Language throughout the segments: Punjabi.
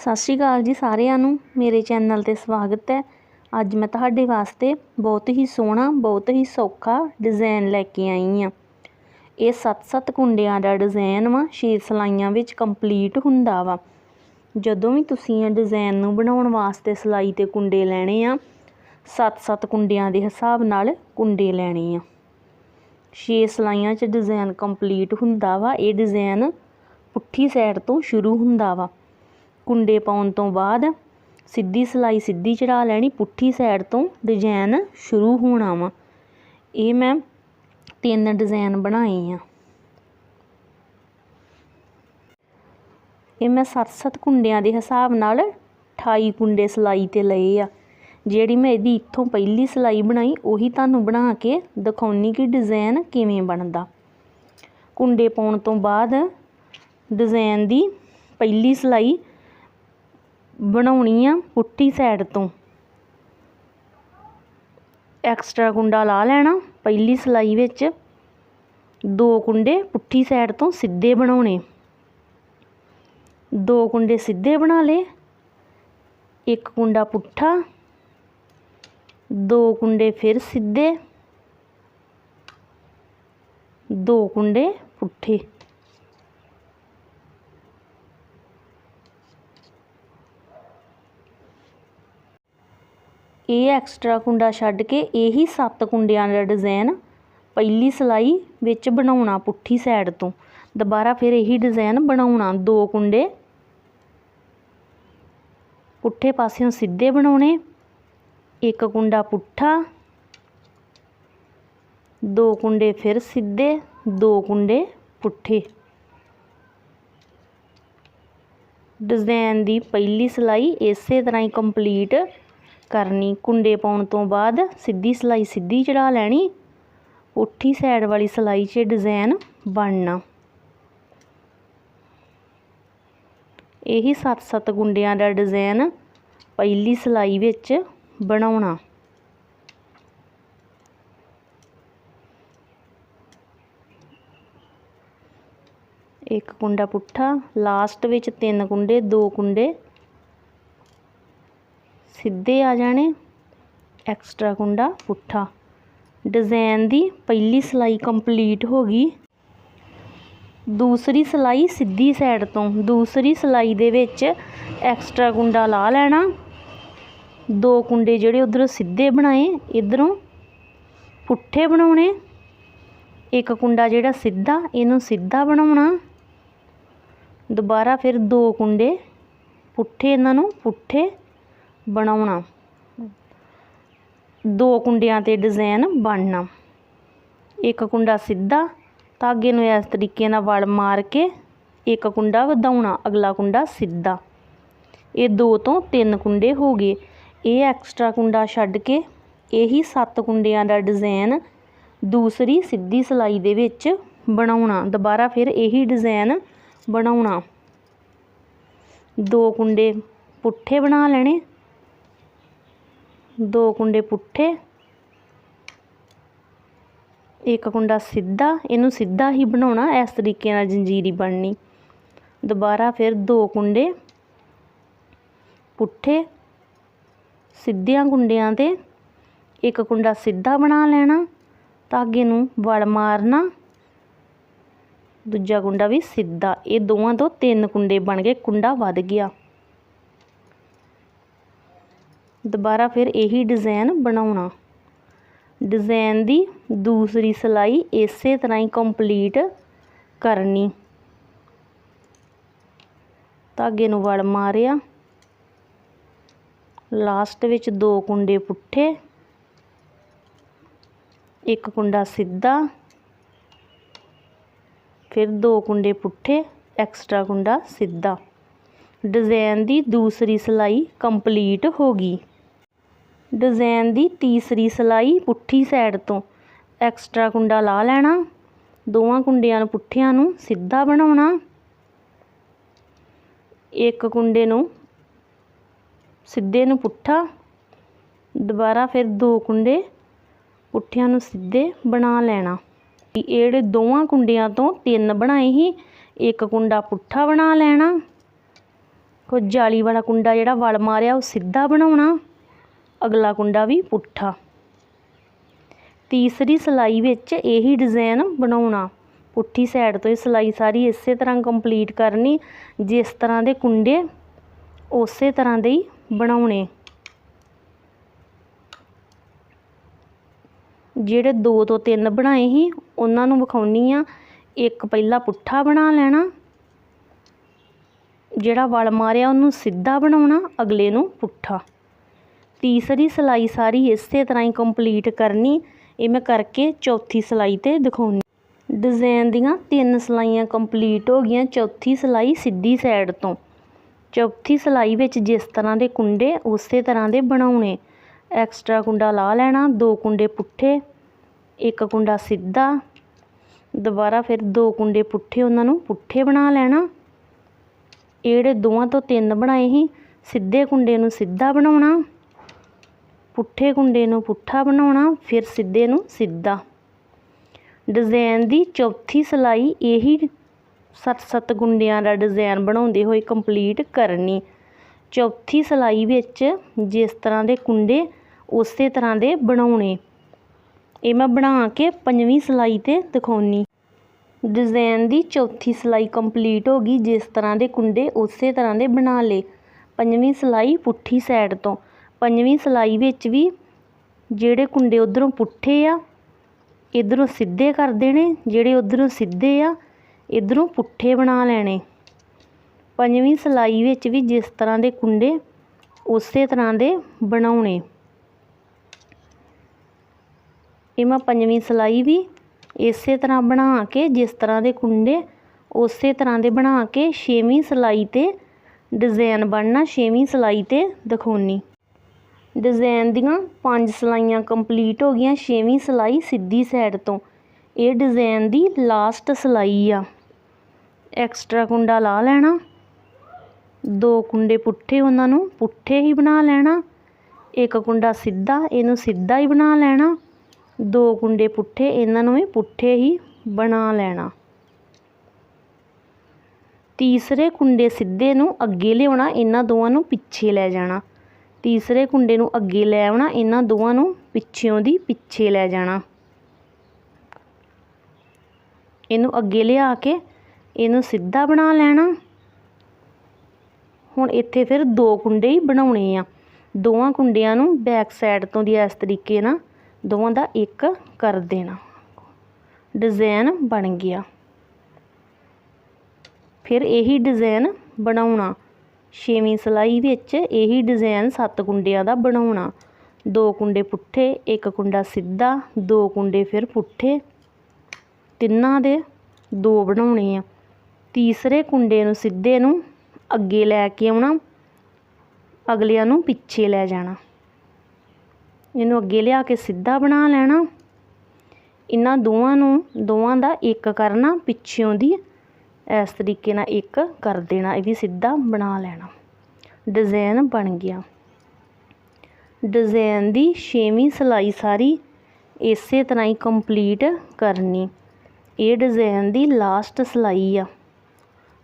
ਸਤਿ ਸ਼੍ਰੀ ਅਕਾਲ ਜੀ ਸਾਰਿਆਂ ਨੂੰ। ਮੇਰੇ ਚੈਨਲ ਤੇ ਸਵਾਗਤ ਹੈ। ਅੱਜ ਮੈਂ ਤੁਹਾਡੇ ਵਾਸਤੇ ਬਹੁਤ ਹੀ ਸੋਹਣਾ, ਬਹੁਤ ਹੀ ਸੌਖਾ ਡਿਜ਼ਾਈਨ ਲੈ ਕੇ ਆਈ ਹਾਂ। ਇਹ 7-7 ਕੁੰਡਿਆਂ ਦਾ ਡਿਜ਼ਾਈਨ ਵਾ 6 ਸਲਾਈਆਂ ਵਿੱਚ ਕੰਪਲੀਟ ਹੁੰਦਾ ਵਾ। ਜਦੋਂ ਵੀ ਤੁਸੀਂ ਇਹ ਡਿਜ਼ਾਈਨ ਨੂੰ ਬਣਾਉਣ ਵਾਸਤੇ ਸਲਾਈ ਤੇ ਕੁੰਡੇ ਲੈਣੇ ਆ 7-7 ਕੁੰਡਿਆਂ ਦੇ ਹਿਸਾਬ ਨਾਲ ਕੁੰਡੇ ਲੈਣੇ ਆ। 6 ਸਲਾਈਆਂ 'ਚ ਡਿਜ਼ਾਈਨ ਕੰਪਲੀਟ ਹੁੰਦਾ ਵਾ। ਇਹ ਡਿਜ਼ਾਈਨ ਪੁੱਠੀ ਸਾਈਡ ਤੋਂ ਸ਼ੁਰੂ ਹੁੰਦਾ ਵਾ। ਕੁੰਡੇ ਪਾਉਣ ਤੋਂ ਬਾਅਦ ਸਿੱਧੀ ਸਿਲਾਈ ਸਿੱਧੀ ਚੜਾ ਲੈਣੀ, ਪੁੱਠੀ ਸਾਈਡ ਤੋਂ ਡਿਜ਼ਾਈਨ ਸ਼ੁਰੂ ਹੋਣਾ ਵਾ। ਇਹ ਮੈਂ ਤਿੰਨ ਡਿਜ਼ਾਈਨ ਬਣਾਏ ਆ। ਇਹ ਮੈਂ 7-7 ਕੁੰਡਿਆਂ ਦੇ ਹਿਸਾਬ ਨਾਲ 28 ਕੁੰਡੇ ਸਿਲਾਈ ਤੇ ਲਏ ਆ। ਜਿਹੜੀ ਮੈਂ ਇਹਦੀ ਇੱਥੋਂ ਪਹਿਲੀ ਸਿਲਾਈ ਬਣਾਈ, ਉਹੀ ਤੁਹਾਨੂੰ ਬਣਾ ਕੇ ਦਿਖਾਉਣੀ ਕਿ ਡਿਜ਼ਾਈਨ ਕਿਵੇਂ ਬਣਦਾ। ਕੁੰਡੇ ਪਾਉਣ ਤੋਂ ਬਾਅਦ ਡਿਜ਼ਾਈਨ ਦੀ ਪਹਿਲੀ ਸਿਲਾਈ ਬਣਾਉਣੀ ਆ ਪੁੱਠੀ ਸਾਈਡ ਤੋਂ। ਐਕਸਟਰਾ ਕੁੰਡਾ ਲਾ ਲੈਣਾ ਪਹਿਲੀ ਸਲਾਈ ਵਿੱਚ। ਦੋ ਕੁੰਡੇ ਪੁੱਠੀ ਸਾਈਡ ਤੋਂ ਸਿੱਧੇ ਬਣਾਉਣੇ। ਦੋ ਕੁੰਡੇ ਸਿੱਧੇ ਬਣਾ ਲਏ। ਇੱਕ ਕੁੰਡਾ ਪੁੱਠਾ। ਦੋ ਕੁੰਡੇ ਫਿਰ ਸਿੱਧੇ। ਦੋ ਕੁੰਡੇ ਪੁੱਠੇ। ਇਹ ਐਕਸਟਰਾ ਕੁੰਡਾ ਛੱਡ ਕੇ ਇਹੀ ਸੱਤ ਕੁੰਡਿਆਂ ਦਾ ਡਿਜ਼ਾਈਨ ਪਹਿਲੀ ਸਲਾਈ ਵਿੱਚ ਬਣਾਉਣਾ ਪੁੱਠੀ ਸਾਈਡ ਤੋਂ। ਦੁਬਾਰਾ ਫਿਰ ਇਹੀ ਡਿਜ਼ਾਈਨ ਬਣਾਉਣਾ ਦੋ ਕੁੰਡੇ। ਪੁੱਠੇ ਪਾਸਿਓਂ ਸਿੱਧੇ ਬਣਾਉਣੇ। ਇੱਕ ਕੁੰਡਾ ਪੁੱਠਾ। ਦੋ ਕੁੰਡੇ ਫਿਰ ਸਿੱਧੇ, ਦੋ ਕੁੰਡੇ ਪੁੱਠੇ। ਡਿਜ਼ਾਈਨ ਦੀ ਪਹਿਲੀ ਸਲਾਈ ਇਸੇ ਤਰ੍ਹਾਂ ਹੀ ਕੰਪਲੀਟ ਕਰਨੀ, ਕੁੰਡੇ ਪਾਉਣ ਤੋਂ ਬਾਅਦ ਸਿੱਧੀ ਸਲਾਈ ਸਿੱਧੀ ਚੜਾ ਲੈਣੀ। ਪੁੱਠੀ ਸਾਈਡ ਵਾਲੀ ਸਲਾਈ 'ਚ ਡਿਜ਼ਾਈਨ ਬਣਨਾ। ਇਹੀ 7-7 ਗੁੰਡਿਆਂ ਦਾ ਡਿਜ਼ਾਈਨ ਪਹਿਲੀ ਸਲਾਈ ਵਿੱਚ ਬਣਾਉਣਾ। ਇੱਕ ਕੁੰਡਾ ਪੁੱਠਾ ਲਾਸਟ ਵਿੱਚ ਤਿੰਨ ਕੁੰਡੇ, ਦੋ ਕੁੰਡੇ। ਸਿੱਧੇ ਆ ਜਾਣੇ। ਐਕਸਟਰਾ ਕੁੰਡਾ ਪੁੱਠਾ। ਡਿਜ਼ਾਈਨ ਦੀ ਪਹਿਲੀ ਸਲਾਈ ਕੰਪਲੀਟ ਹੋ ਗਈ। ਦੂਸਰੀ ਸਲਾਈ ਸਿੱਧੀ ਸਾਈਡ ਤੋਂ। ਦੂਸਰੀ ਸਲਾਈ ਦੇ ਵਿੱਚ ਐਕਸਟਰਾ ਕੁੰਡਾ ਲਾ ਲੈਣਾ। ਦੋ ਕੁੰਡੇ ਜਿਹੜੇ ਉਧਰੋਂ ਸਿੱਧੇ ਬਣਾਏ, ਇਧਰੋਂ ਪੁੱਠੇ ਬਣਾਉਣੇ। ਇੱਕ ਕੁੰਡਾ ਜਿਹੜਾ ਸਿੱਧਾ, ਇਹਨੂੰ ਸਿੱਧਾ ਬਣਾਉਣਾ। ਦੁਬਾਰਾ ਫਿਰ ਦੋ ਕੁੰਡੇ ਪੁੱਠੇ, ਇਹਨਾਂ ਨੂੰ ਪੁੱਠੇ ਬਣਾਉਣਾ। ਦੋ ਕੁੰਡਿਆਂ ਤੇ ਡਿਜ਼ਾਈਨ ਬਣਨਾ। ਇੱਕ ਕੁੰਡਾ ਸਿੱਧਾ, ਧਾਗੇ ਨੂੰ ਇਸ ਤਰੀਕੇ ਨਾਲ ਵੜ ਮਾਰ ਕੇ ਇੱਕ ਕੁੰਡਾ ਵਧਾਉਣਾ, ਅਗਲਾ ਕੁੰਡਾ ਸਿੱਧਾ। ਇਹ ਦੋ ਤੋਂ ਤਿੰਨ ਕੁੰਡੇ ਹੋ ਗਏ। ਇਹ ਐਕਸਟਰਾ ਕੁੰਡਾ ਛੱਡ ਕੇ ਇਹੀ ਸੱਤ ਕੁੰਡਿਆਂ ਦਾ ਡਿਜ਼ਾਈਨ ਦੂਸਰੀ ਸਿੱਧੀ ਸਲਾਈ ਦੇ ਵਿੱਚ ਬਣਾਉਣਾ। ਦੁਬਾਰਾ ਫਿਰ ਇਹੀ ਡਿਜ਼ਾਈਨ ਬਣਾਉਣਾ। ਦੋ ਕੁੰਡੇ ਪੁੱਠੇ ਬਣਾ ਲੈਣੇ। ਦੋ ਕੁੰਡੇ ਪੁੱਠੇ, ਇੱਕ ਕੁੰਡਾ ਸਿੱਧਾ, ਇਹਨੂੰ ਸਿੱਧਾ ਹੀ ਬਣਾਉਣਾ, ਇਸ ਤਰੀਕੇ ਨਾਲ ਜੰਜੀਰੀ ਬਣਨੀ। ਦੁਬਾਰਾ ਫਿਰ ਦੋ ਕੁੰਡੇ ਪੁੱਠੇ, ਸਿੱਧਿਆਂ ਕੁੰਡਿਆਂ ਤੇ ਇੱਕ ਕੁੰਡਾ ਸਿੱਧਾ ਬਣਾ ਲੈਣਾ, ਧਾਗੇ ਨੂੰ ਵੜ ਮਾਰਨਾ, ਦੂਜਾ ਕੁੰਡਾ ਵੀ ਸਿੱਧਾ। ਇਹ ਦੋਵਾਂ ਤੋਂ ਤਿੰਨ ਕੁੰਡੇ ਬਣ ਗਏ ਕੁੰਡਾ ਵੱਧ ਗਿਆ। ਦੁਬਾਰਾ ਫਿਰ ਇਹੀ ਡਿਜ਼ਾਈਨ ਬਣਾਉਣਾ। ਡਿਜ਼ਾਈਨ ਦੀ ਦੂਸਰੀ ਸਲਾਈ ਇਸੇ ਤਰ੍ਹਾਂ ਹੀ ਕੰਪਲੀਟ ਕਰਨੀ। ਧਾਗੇ ਨੂੰ ਵੜ ਮਾਰਿਆ। ਲਾਸਟ ਵਿੱਚ ਦੋ ਕੁੰਡੇ ਪੁੱਠੇ। ਇੱਕ ਕੁੰਡਾ ਸਿੱਧਾ। ਫਿਰ ਦੋ ਕੁੰਡੇ ਪੁੱਠੇ ਐਕਸਟਰਾ ਕੁੰਡਾ ਸਿੱਧਾ। ਡਿਜ਼ਾਈਨ ਦੀ ਦੂਸਰੀ ਸਲਾਈ ਕੰਪਲੀਟ ਹੋ ਗਈ। ਡਿਜ਼ਾਈਨ ਦੀ ਤੀਸਰੀ ਸਲਾਈ ਪੁੱਠੀ ਸਾਈਡ ਤੋਂ। ਐਕਸਟਰਾ ਕੁੰਡਾ ਲਾ ਲੈਣਾ। ਦੋਵਾਂ ਕੁੰਡਿਆਂ ਨੂੰ ਪੁੱਠਿਆਂ ਨੂੰ ਸਿੱਧਾ ਬਣਾਉਣਾ। ਇੱਕ ਕੁੰਡੇ ਨੂੰ ਸਿੱਧੇ ਨੂੰ ਪੁੱਠਾ। ਦੁਬਾਰਾ ਫਿਰ ਦੋ ਕੁੰਡੇ ਪੁੱਠਿਆਂ ਨੂੰ ਸਿੱਧੇ ਬਣਾ ਲੈਣਾ। ਇਹ ਜਿਹੜੇ ਦੋਵਾਂ ਕੁੰਡਿਆਂ ਤੋਂ ਤਿੰਨ ਬਣਾਏ ਸੀ। ਇੱਕ ਕੁੰਡਾ ਪੁੱਠਾ ਬਣਾ ਲੈਣਾ। ਕੋ ਜਾਲੀ ਵਾਲਾ ਕੁੰਡਾ ਜਿਹੜਾ ਵਲ ਮਾਰਿਆ ਉਹ ਸਿੱਧਾ ਬਣਾਉਣਾ। ਅਗਲਾ ਕੁੰਡਾ ਵੀ ਪੁੱਠਾ। ਤੀਸਰੀ ਸਿਲਾਈ ਵਿੱਚ ਇਹੀ ਡਿਜ਼ਾਈਨ ਬਣਾਉਣਾ। ਪੁੱਠੀ ਸਾਈਡ ਤੋਂ ਇਹ ਸਿਲਾਈ ਸਾਰੀ ਇਸੇ ਤਰ੍ਹਾਂ ਕੰਪਲੀਟ ਕਰਨੀ, ਜਿਸ ਤਰ੍ਹਾਂ ਦੇ ਕੁੰਡੇ, ਉਸੇ ਤਰ੍ਹਾਂ ਦੇ ਹੀ ਬਣਾਉਣੇ। ਜਿਹੜੇ ਦੋ ਤੋਂ ਤਿੰਨ ਬਣਾਏ ਸੀ, ਉਹਨਾਂ ਨੂੰ ਵਿਖਾਉਣੀ ਆ। ਇੱਕ ਪਹਿਲਾ ਪੁੱਠਾ ਬਣਾ ਲੈਣਾ, ਜਿਹੜਾ ਵਲ ਮਾਰਿਆ ਉਹਨੂੰ ਸਿੱਧਾ ਬਣਾਉਣਾ, ਅਗਲੇ ਨੂੰ ਪੁੱਠਾ। ਤੀਸਰੀ ਸਿਲਾਈ ਸਾਰੀ ਇਸੇ ਤਰ੍ਹਾਂ ਹੀ ਕੰਪਲੀਟ ਕਰਨੀ। ਇਹ ਮੈਂ ਕਰਕੇ ਚੌਥੀ ਸਿਲਾਈ ਤੇ ਦਿਖਾਉਣੀ। ਡਿਜ਼ਾਈਨ ਦੀਆਂ ਤਿੰਨ ਸਿਲਾਈਆਂ ਕੰਪਲੀਟ ਹੋ ਗਈਆਂ ਚੌਥੀ ਸਿਲਾਈ ਸਿੱਧੀ ਸਾਈਡ ਤੋਂ। ਚੌਥੀ ਸਿਲਾਈ ਵਿੱਚ ਜਿਸ ਤਰ੍ਹਾਂ ਦੇ ਕੁੰਡੇ, ਉਸੇ ਤਰ੍ਹਾਂ ਦੇ ਬਣਾਉਣੇ। ਐਕਸਟਰਾ ਕੁੰਡਾ ਲਾ ਲੈਣਾ, ਦੋ ਕੁੰਡੇ ਪੁੱਠੇ, ਇੱਕ ਕੁੰਡਾ ਸਿੱਧਾ। ਦੁਬਾਰਾ ਫਿਰ ਦੋ ਕੁੰਡੇ ਪੁੱਠੇ ਉਹਨਾਂ ਨੂੰ ਪੁੱਠੇ ਬਣਾ ਲੈਣਾ। ਇਹ ਦੋਵਾਂ ਤੋਂ ਤਿੰਨ ਬਣਾਏ ਹੀ ਸਿੱਧੇ ਕੁੰਡੇ ਨੂੰ ਸਿੱਧਾ ਬਣਾਉਣਾ। ਪੁੱਠੇ ਕੁੰਡੇ ਨੂੰ ਪੁੱਠਾ ਬਣਾਉਣਾ, ਫਿਰ ਸਿੱਧੇ ਨੂੰ ਸਿੱਧਾ। ਡਿਜ਼ਾਈਨ ਦੀ ਚੌਥੀ ਸਿਲਾਈ ਇਹੀ ਸੱਤ ਸੱਤ ਗੁੰਡਿਆਂ ਦਾ ਡਿਜ਼ਾਈਨ ਬਣਾਉਂਦੇ ਹੋਏ ਕੰਪਲੀਟ ਕਰਨੀ। ਚੌਥੀ ਸਿਲਾਈ ਵਿੱਚ ਜਿਸ ਤਰ੍ਹਾਂ ਦੇ ਕੁੰਡੇ, ਉਸੇ ਤਰ੍ਹਾਂ ਦੇ ਬਣਾਉਣੇ। ਇਹ ਮੈਂ ਬਣਾ ਕੇ ਪੰਜਵੀਂ ਸਿਲਾਈ ਤੇ ਦਿਖਾਉਣੀ। ਡਿਜ਼ਾਈਨ ਦੀ ਚੌਥੀ ਸਿਲਾਈ ਕੰਪਲੀਟ ਹੋ ਗਈ, ਜਿਸ ਤਰ੍ਹਾਂ ਦੇ ਕੁੰਡੇ ਉਸੇ ਤਰ੍ਹਾਂ ਦੇ ਬਣਾ ਲਏ। ਪੰਜਵੀਂ ਸਿਲਾਈ ਪੁੱਠੀ ਸਾਈਡ ਤੋਂ। ਪੰਜਵੀਂ ਸਿਲਾਈ ਵਿੱਚ ਵੀ ਜਿਹੜੇ ਕੁੰਡੇ ਉਧਰੋਂ ਪੁੱਠੇ ਆ, ਇਧਰੋਂ ਸਿੱਧੇ ਕਰ ਦੇਣੇ, ਜਿਹੜੇ ਉਧਰੋਂ ਸਿੱਧੇ ਆ, ਇਧਰੋਂ ਪੁੱਠੇ ਬਣਾ ਲੈਣੇ। ਪੰਜਵੀਂ ਸਿਲਾਈ ਵਿੱਚ ਵੀ ਜਿਸ ਤਰ੍ਹਾਂ ਦੇ ਕੁੰਡੇ, ਉਸੇ ਤਰ੍ਹਾਂ ਦੇ ਬਣਾਉਣੇ। ਇਹ ਮੈਂ ਪੰਜਵੀਂ ਸਿਲਾਈ ਵੀ ਇਸੇ ਤਰ੍ਹਾਂ ਬਣਾ ਕੇ, ਜਿਸ ਤਰ੍ਹਾਂ ਦੇ ਕੁੰਡੇ, ਉਸੇ ਤਰ੍ਹਾਂ ਦੇ ਬਣਾ ਕੇ, ਛੇਵੀਂ ਸਿਲਾਈ ਤੇ ਡਿਜ਼ਾਈਨ ਬਣਨਾ, ਛੇਵੀਂ ਸਿਲਾਈ ਤੇ ਦਿਖਾਉਣੀ। ਡਿਜ਼ਾਈਨ ਦੀਆਂ ਪੰਜ ਸਿਲਾਈਆਂ ਕੰਪਲੀਟ ਹੋ ਗਈਆਂ, ਛੇਵੀਂ ਸਿਲਾਈ ਸਿੱਧੀ ਸਾਈਡ ਤੋਂ। ਇਹ ਡਿਜ਼ਾਈਨ ਦੀ ਲਾਸਟ ਸਿਲਾਈ ਆ। ਐਕਸਟਰਾ ਕੁੰਡਾ ਲਾ ਲੈਣਾ। ਦੋ ਕੁੰਡੇ ਪੁੱਠੇ ਉਹਨਾਂ ਨੂੰ, ਪੁੱਠੇ ਹੀ ਬਣਾ ਲੈਣਾ। ਇੱਕ ਕੁੰਡਾ ਸਿੱਧਾ, ਇਹਨੂੰ ਸਿੱਧਾ ਹੀ ਬਣਾ ਲੈਣਾ। ਦੋ ਕੁੰਡੇ ਪੁੱਠੇ, ਇਹਨਾਂ ਨੂੰ ਵੀ ਪੁੱਠੇ ਹੀ ਬਣਾ ਲੈਣਾ। ਤੀਸਰੇ ਕੁੰਡੇ ਸਿੱਧੇ ਨੂੰ ਅੱਗੇ ਲਿਆਉਣਾ, ਇਹਨਾਂ ਦੋਵਾਂ ਨੂੰ ਪਿੱਛੇ ਲੈ ਜਾਣਾ। ਤੀਸਰੇ ਕੁੰਡੇ ਨੂੰ ਅੱਗੇ ਲੈ ਆਉਣਾ, ਇਹਨਾਂ ਦੋਵਾਂ ਨੂੰ ਪਿੱਛਿਓਂ ਦੀ ਪਿੱਛੇ ਲੈ ਜਾਣਾ। ਇਹਨੂੰ ਅੱਗੇ ਲਿਆ ਕੇ ਇਹਨੂੰ ਸਿੱਧਾ ਬਣਾ ਲੈਣਾ। ਹੁਣ ਇੱਥੇ ਫਿਰ ਦੋ ਕੁੰਡੇ ਹੀ ਬਣਾਉਣੇ ਆ। ਦੋਵਾਂ ਕੁੰਡਿਆਂ ਨੂੰ ਬੈਕ ਸਾਈਡ ਤੋਂ ਦੀ ਇਸ ਤਰੀਕੇ ਨਾਲ ਦੋਵਾਂ ਦਾ ਇੱਕ ਕਰ ਦੇਣਾ। ਡਿਜ਼ਾਈਨ ਬਣ ਗਿਆ। ਫਿਰ ਇਹੀ ਡਿਜ਼ਾਈਨ ਬਣਾਉਣਾ। ਛੇਵੀਂ ਸਿਲਾਈ ਵਿੱਚ ਇਹੀ ਡਿਜ਼ਾਈਨ ਸੱਤ ਕੁੰਡਿਆਂ ਦਾ ਬਣਾਉਣਾ। ਦੋ ਕੁੰਡੇ ਪੁੱਠੇ, ਇੱਕ ਕੁੰਡਾ ਸਿੱਧਾ, ਦੋ ਕੁੰਡੇ ਫਿਰ ਪੁੱਠੇ। ਤਿੰਨਾਂ ਦੇ ਦੋ ਬਣਾਉਣੇ ਆ। ਤੀਸਰੇ ਕੁੰਡੇ ਨੂੰ ਸਿੱਧੇ ਨੂੰ ਅੱਗੇ ਲੈ ਕੇ ਆਉਣਾ। ਅਗਲਿਆਂ ਨੂੰ ਪਿੱਛੇ ਲੈ ਜਾਣਾ। ਇਹਨੂੰ ਅੱਗੇ ਲਿਆ ਕੇ ਸਿੱਧਾ ਬਣਾ ਲੈਣਾ। ਇਹਨਾਂ ਦੋਵਾਂ ਨੂੰ, ਦੋਵਾਂ ਦਾ ਇੱਕ ਕਰਨਾ ਪਿੱਛੋਂ ਦੀ ਇਸ ਤਰੀਕੇ ਨਾਲ ਇੱਕ ਕਰ ਦੇਣਾ, ਇਹ ਵੀ ਸਿੱਧਾ ਬਣਾ ਲੈਣਾ। ਡਿਜ਼ਾਈਨ ਬਣ ਗਿਆ। ਡਿਜ਼ਾਈਨ ਦੀ ਛੇਵੀਂ ਸਿਲਾਈ ਸਾਰੀ ਇਸੇ ਤਰ੍ਹਾਂ ਹੀ ਕੰਪਲੀਟ ਕਰਨੀ। ਇਹ ਡਿਜ਼ਾਈਨ ਦੀ ਲਾਸਟ ਸਿਲਾਈ ਆ।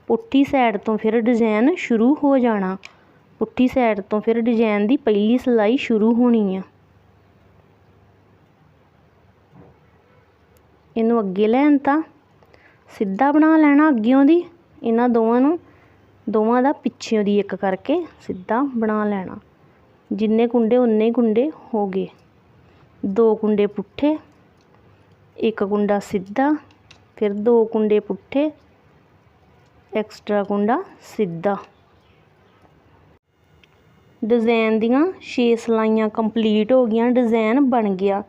ਪੁੱਠੀ ਸਾਈਡ ਤੋਂ ਫਿਰ ਡਿਜ਼ਾਈਨ ਸ਼ੁਰੂ ਹੋ ਜਾਣਾ। ਪੁੱਠੀ ਸਾਈਡ ਤੋਂ ਫਿਰ ਡਿਜ਼ਾਈਨ ਦੀ ਪਹਿਲੀ ਸਿਲਾਈ ਸ਼ੁਰੂ ਹੋਣੀ ਆ। ਇਹਨੂੰ ਅੱਗੇ ਲੈਣ ਤਾਂ ਸਿੱਧਾ ਬਣਾ ਲੈਣਾ ਅੱਗਿਓਂ ਦੀ, ਇਹਨਾਂ ਦੋਵਾਂ ਨੂੰ, ਦੋਵਾਂ ਦਾ ਪਿੱਛਿਓਂ ਦੀ ਇੱਕ ਕਰਕੇ ਸਿੱਧਾ ਬਣਾ ਲੈਣਾ। ਜਿੰਨੇ ਕੁੰਡੇ ਉਨੇ ਹੀ ਕੁੰਡੇ ਹੋ ਗਏ। ਦੋ ਕੁੰਡੇ ਪੁੱਠੇ, ਇੱਕ ਕੁੰਡਾ ਸਿੱਧਾ, ਫਿਰ ਦੋ ਕੁੰਡੇ ਪੁੱਠੇ, ਐਕਸਟਰਾ ਕੁੰਡਾ ਸਿੱਧਾ। ਡਿਜ਼ਾਈਨ ਦੀਆਂ 6 ਸਲਾਈਆਂ ਕੰਪਲੀਟ ਹੋ ਗਈਆਂ ਡਿਜ਼ਾਈਨ ਬਣ ਗਿਆ।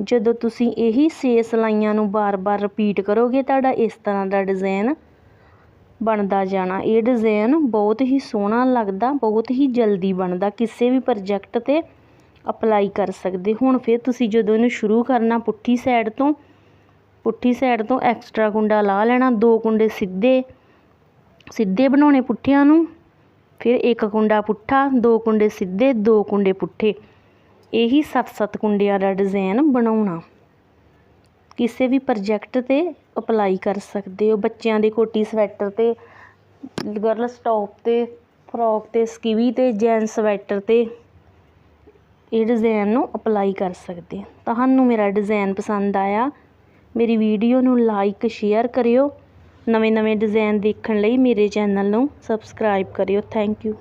ਜਦੋਂ ਤੁਸੀਂ ਇਹੀ 6 ਸਲਾਈਆਂ ਨੂੰ ਬਾਰ-ਬਾਰ ਰਿਪੀਟ ਕਰੋਗੇ, ਤੁਹਾਡਾ ਇਸ ਤਰ੍ਹਾਂ ਦਾ ਡਿਜ਼ਾਈਨ ਬਣਦਾ ਜਾਣਾ। ਇਹ ਡਿਜ਼ਾਈਨ ਬਹੁਤ ਹੀ ਸੋਹਣਾ ਲੱਗਦਾ, ਬਹੁਤ ਹੀ ਜਲਦੀ ਬਣਦਾ। ਕਿਸੇ ਵੀ ਪ੍ਰੋਜੈਕਟ ਤੇ ਅਪਲਾਈ ਕਰ ਸਕਦੇ। ਹੁਣ ਫਿਰ ਤੁਸੀਂ ਜਦੋਂ ਇਹਨੂੰ ਸ਼ੁਰੂ ਕਰਨਾ, ਪੁੱਠੀ ਸਾਈਡ ਤੋਂ, ਪੁੱਠੀ ਸਾਈਡ ਤੋਂ ਐਕਸਟਰਾ ਕੁੰਡਾ ਲਾ ਲੈਣਾ, ਦੋ ਕੁੰਡੇ ਸਿੱਧੇ ਸਿੱਧੇ ਬਣਾਉਣੇ ਪੁੱਠਿਆਂ ਨੂੰ, ਫਿਰ ਇੱਕ ਕੁੰਡਾ ਪੁੱਠਾ, ਦੋ ਕੁੰਡੇ ਸਿੱਧੇ, ਦੋ ਕੁੰਡੇ ਪੁੱਠੇ। ਇਹੀ ਸੱਤ ਸੱਤ ਕੁੰਡਿਆਂ ਦਾ ਡਿਜ਼ਾਈਨ ਬਣਾਉਣਾ। ਕਿਸੇ ਵੀ ਪ੍ਰੋਜੈਕਟ ਤੇ ਅਪਲਾਈ ਕਰ ਸਕਦੇ ਹੋ। ਬੱਚਿਆਂ ਦੇ ਕੋਟੀ ਸਵੈਟਰ ਤੇ ਗਰਲਸ ਟੌਪ ਤੇ ਫਰੋਕ 'ਤੇ ਸਕੀਵੀ 'ਤੇ ਜੈਂਟਸ ਸਵੈਟਰ 'ਤੇ ਇਹ ਡਿਜ਼ਾਈਨ ਨੂੰ ਅਪਲਾਈ ਕਰ ਸਕਦੇ ਤੁਹਾਨੂੰ ਮੇਰਾ ਡਿਜ਼ਾਈਨ ਪਸੰਦ ਆਇਆ, ਮੇਰੀ ਵੀਡੀਓ ਨੂੰ ਲਾਈਕ ਸ਼ੇਅਰ ਕਰਿਓ। ਨਵੇਂ ਨਵੇਂ ਡਿਜ਼ਾਈਨ ਦੇਖਣ ਲਈ ਮੇਰੇ ਚੈਨਲ ਨੂੰ ਸਬਸਕ੍ਰਾਈਬ ਕਰਿਓ। Thank you